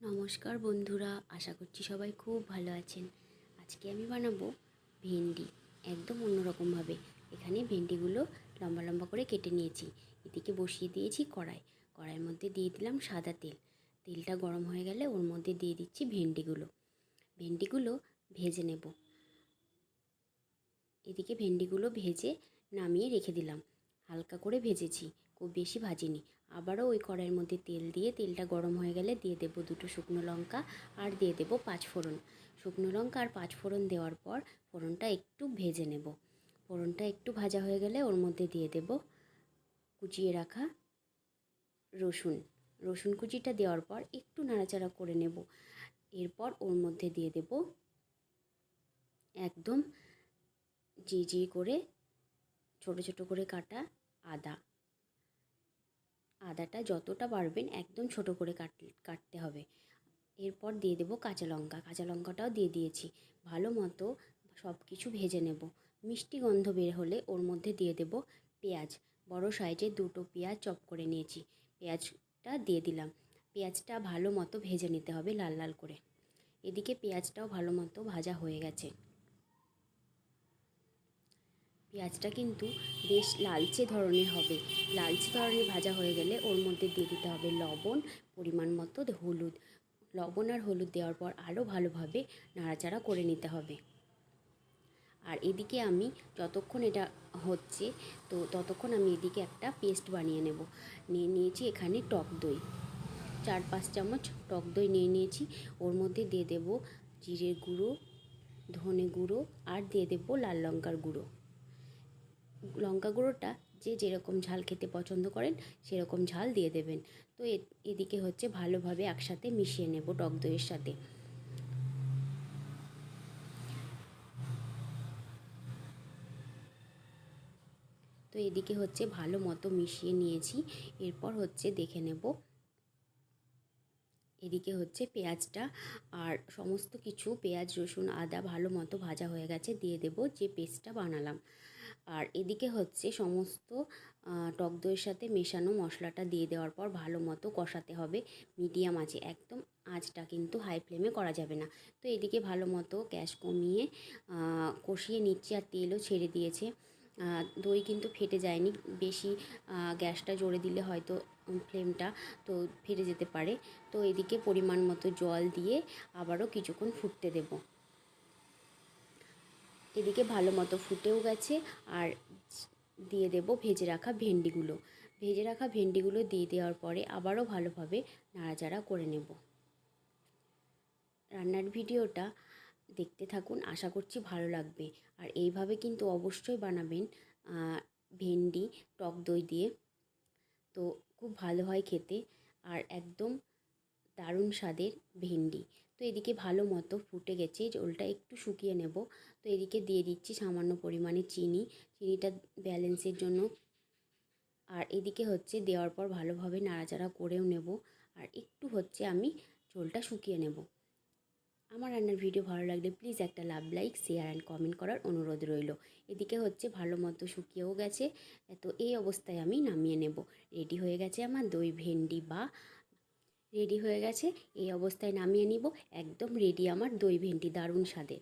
নমস্কার বন্ধুরা, আশা করছি সবাই খুব ভালো আছেন। আজকে আমি বানাবো ভেন্ডি, একদম অন্যরকমভাবে। এখানে ভেন্ডিগুলো লম্বা লম্বা করে কেটে নিয়েছি। এদিকে বসিয়ে দিয়েছি কড়াই। কড়াইয়ের মধ্যে দিয়ে দিলাম সাদা তেল। তেলটা গরম হয়ে গেলে ওর মধ্যে দিয়ে দিচ্ছি ভেন্ডিগুলো। ভেন্ডিগুলো ভেজে নেব। এদিকে ভেন্ডিগুলো ভেজে নামিয়ে রেখে দিলাম। হালকা করে ভেজেছি, খুব বেশি ভাজিনি। আবারও ওই কড়াইয়ের মধ্যে তেল দিয়ে, তেলটা গরম হয়ে গেলে দিয়ে দেবো দুটো শুকনো লঙ্কা আর দিয়ে দেবো পাঁচ ফোড়ন। শুকনো লঙ্কা আর পাঁচ ফোড়ন দেওয়ার পর ফোড়নটা একটু ভেজে নেব। ফোড়নটা একটু ভাজা হয়ে গেলে ওর মধ্যে দিয়ে দেব কুচিয়ে রাখা রসুন। রসুন কুচিটা দেওয়ার পর একটু নাড়াচাড়া করে নেব। এরপর ওর মধ্যে দিয়ে দেব একদম জি জি করে, ছোট ছোট করে কাটা আদা। আদাটা যতটা পারবেন একদম ছোট করে কাট, কাটতে হবে। এরপর দিয়ে দেবো কাঁচা লঙ্কা। কাঁচা লঙ্কাটাও দিয়ে দিয়েছি। ভালো মতো সব কিছু ভেজে নেব। মিষ্টি গন্ধ বের হলে ওর মধ্যে দিয়ে দেব পেঁয়াজ। বড় সাইজের দুটো পেঁয়াজ চপ করে নিয়েছি। পেঁয়াজটা দিয়ে দিলাম। পেঁয়াজটা ভালো মতো ভেজে নিতে হবে লাল লাল করে। এদিকে পেঁয়াজটাও ভালো মতো ভাজা হয়ে গেছে। পেঁয়াজটা কিন্তু বেশ লালচে ধরনের হবে। লালচে ধরনের ভাজা হয়ে গেলে ওর মধ্যে দিয়ে দিতে হবে লবণ, পরিমাণ মতো হলুদ। লবণ আর হলুদ দেওয়ার পর আরও ভালোভাবে নাড়াচাড়া করে নিতে হবে। আর এদিকে আমি যতক্ষণ এটা হচ্ছে, তো ততক্ষণ আমি এদিকে একটা পেস্ট বানিয়ে নেব। নিয়ে নিয়েছি এখানে টক দই। চার পাঁচ চামচ টক দই নিয়ে নিয়েছি। ওর মধ্যে দিয়ে দেব জিরের গুঁড়ো, ধনে গুঁড়ো আর দিয়ে দেবো লাল লঙ্কার গুঁড়ো। লঙ্কা গুঁড়োটা যে যেরকম ঝাল খেতে পছন্দ করেন, সেরকম ঝাল দিয়ে দেবেন। তো এদিকে হচ্ছে ভালোভাবে একসাথে মিশিয়ে নেব টক দইয়ের সাথে। তো এদিকে হচ্ছে ভালো মতো মিশিয়ে নিয়েছি। এরপর হচ্ছে দেখে নেব। এদিকে হচ্ছে পেঁয়াজটা আর সমস্ত কিছু, পেঁয়াজ, রসুন, আদা ভালো মতো ভাজা হয়ে গেছে, দিয়ে দেব যে পেস্টটা বানালাম। আর এদিকে হচ্ছে সমস্ত টক দইয়ের সাথে মেশানো মশলাটা দিয়ে দেওয়ার পর ভালো মতো কষাতে হবে মিডিয়াম আছে একদম আঁচটা কিন্তু হাই ফ্লেমে করা যাবে না। তো এদিকে ভালো মতো গ্যাস কমিয়ে কষিয়ে নিচ্ছি আর তেলও ছেড়ে দিয়েছে। দই কিন্তু ফেটে যায়নি। বেশি গ্যাসটা জোরে দিলে হয়তো ফ্লেমটা তো ফেটে যেতে পারে। তো এদিকে পরিমাণ মতো জল দিয়ে আবারও কিছুক্ষণ ফুটতে দেব। এদিকে ভালো মতো ফুটেও গেছে আর দিয়ে দেব ভেজে রাখা ভেন্ডিগুলো। ভেজে রাখা ভেন্ডিগুলো দিয়ে দেওয়ার পরে আবারও ভালোভাবে নাড়াচাড়া করে নেব। রান্নার ভিডিওটা দেখতে থাকুন, আশা করছি ভালো লাগবে। আর এইভাবে কিন্তু অবশ্যই বানাবেন ভেন্ডি, টক দই দিয়ে। তো খুব ভালো হয় খেতে। আর একদম দারুণ স্বাদের ভেন্ডি। তো এদিকে ভালো মতো ফুটে গেছে জলটা একটু শুকিয়ে নেব। তো এদিকে দিয়ে দিচ্ছি সামান্য পরিমাণে চিনি, চিনিটা ব্যালেন্সের জন্য। আর এদিকে হচ্ছে দেওয়ার পর ভালোভাবে নাড়াচাড়া করেও নেব। আর একটু হচ্ছে আমি ঝোলটা শুকিয়ে নেব। আমার রান্নার ভিডিও ভালো লাগলে প্লিজ একটা love like share and comment করার অনুরোধ রইল। এদিকে হচ্ছে ভালো মতো শুকিয়েও গেছে তো এই অবস্থায় আমি নামিয়ে নেব। রেডি হয়ে গেছে আমার দই, ভেন্ডি বা রেডি হয়ে গেছে এই অবস্থায় নামিয়ে নিব একদম রেডি আমার দই ভেন্ডি দারুণ স্বাদের